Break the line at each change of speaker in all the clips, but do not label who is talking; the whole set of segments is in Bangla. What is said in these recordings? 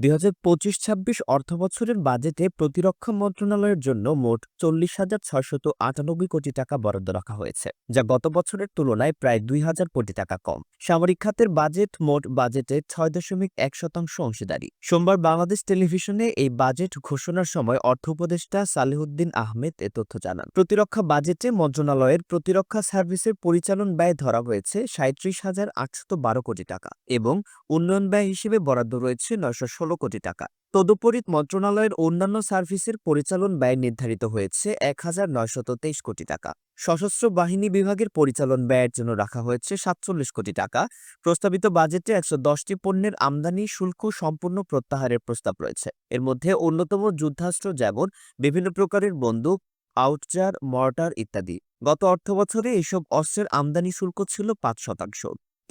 দুই হাজার পঁচিশ ছাব্বিশ অর্থবছরের বাজেটে প্রতিরক্ষা মন্ত্রণালয়ের জন্য মোট চল্লিশ হাজার ছয়শত আটানব্বই কোটি টাকা বরাদ্দ রাখা হয়েছে, যা গত বছরের তুলনায় প্রায় দুই হাজার কোটি টাকা কম। সামরিক খাতের বাজেট মোট বাজেটে ছয় দশমিক এক শতাংশ অংশীদারি। সোমবার বাংলাদেশ টেলিভিশনে এই বাজেট ঘোষণার সময় অর্থ উপদেষ্টা সালেহুদ্দিন আহমেদ এ তথ্য জানান। প্রতিরক্ষা বাজেটে মন্ত্রণালয়ের প্রতিরক্ষা সার্ভিসের পরিচালন ব্যয় ধরা হয়েছে সাঁত্রিশ হাজার আটশত বারো কোটি টাকা এবং উন্নয়ন ব্যয় হিসেবে বরাদ্দ রয়েছে নয়শো ষোল ষোলো কোটি টাকা। তদুপরি মন্ত্রণালয়ের অন্যান্য সার্ভিসের পরিচালন ব্যয় নির্ধারিত হয়েছে এক নয়শত তেইশ কোটি টাকা। সশস্ত্র বাহিনী বিভাগের পরিচালন ব্যয়ের জন্য রাখা হয়েছে সাতচল্লিশ কোটি টাকা। প্রস্তাবিত বাজেটে একশো দশটি পণ্যের আমদানি, শুল্ক, সম্পূর্ণ প্রত্যাহারের প্রস্তাব রয়েছে। এর মধ্যে অন্যতম যুদ্ধাস্ত্র যেমন বিভিন্ন প্রকারের বন্দুক, আউটজার, মর্টার ইত্যাদি। গত অর্থবছরে এসব অস্ত্রের আমদানি শুল্ক ছিল পাঁচ শতাংশ।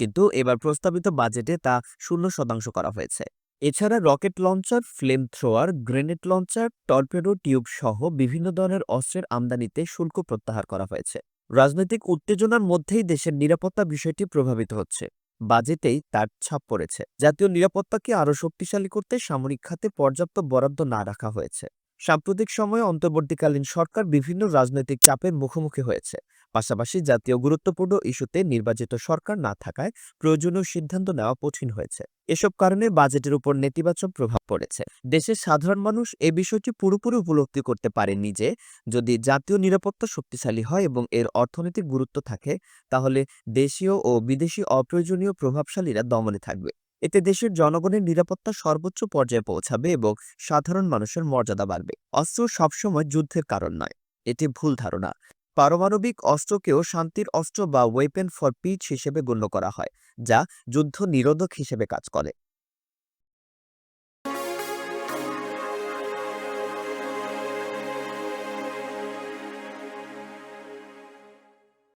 কিন্তু এবার প্রস্তাবিত বাজেটে তা শূন্য শতাংশ করা হয়েছে। এছাড়া rocket launcher flame thrower grenade launcher, torpedo tube সহ বিভিন্ন ধরনের অস্ত্রের আমদানিতে শুল্ক প্রত্যাহার করা হয়েছে। রাজনৈতিক উত্তেজনার মধ্যেই দেশের নিরাপত্তা বিষয়টি প্রভাবিত হচ্ছে। বাজেটেই তার ছাপ পড়েছে। জাতীয় নিরাপত্তাকে আরও শক্তিশালী করতে সামরিক খাতে পর্যাপ্ত বরাদ্দ না রাখা হয়েছে। সাম্প্রতিক সময়ে অন্তর্বর্তীকালীন সরকার বিভিন্ন রাজনৈতিক চাপের মুখোমুখি হয়েছে। পাশাপাশি জাতীয় গুরুত্বপূর্ণ ইস্যুতে নির্বাচিত সরকার না থাকায় প্রয়োজনীয় সিদ্ধান্ত নেওয়া কঠিন হয়েছে। এসব কারণে বাজেটের উপর নেতিবাচক প্রভাব পড়েছে। দেশের সাধারণ মানুষ এ বিষয়টি পুরোপুরি উপলব্ধি করতে পারেনি যে, যদি জাতীয় নিরাপত্তা শক্তিশালী হয় এবং এর অর্থনৈতিক গুরুত্ব থাকে, তাহলে দেশীয় ও বিদেশি অপ্রয়োজনীয় প্রভাবশালীরা দমনে থাকবে। এতে দেশের জনগণের নিরাপত্তা সর্বোচ্চ পর্যায়ে পৌঁছাবে এবং সাধারণ মানুষের মর্যাদা বাড়বে। অস্ত্র সবসময় যুদ্ধের কারণ নয়, এটি ভুল ধারণা। পারমাণবিক অস্ত্রকেও শান্তির অস্ত্র বা ওয়েপেন ফর পিচ হিসেবে গণ্য করা হয়, যা যুদ্ধ নিরোধক হিসেবে কাজ করে।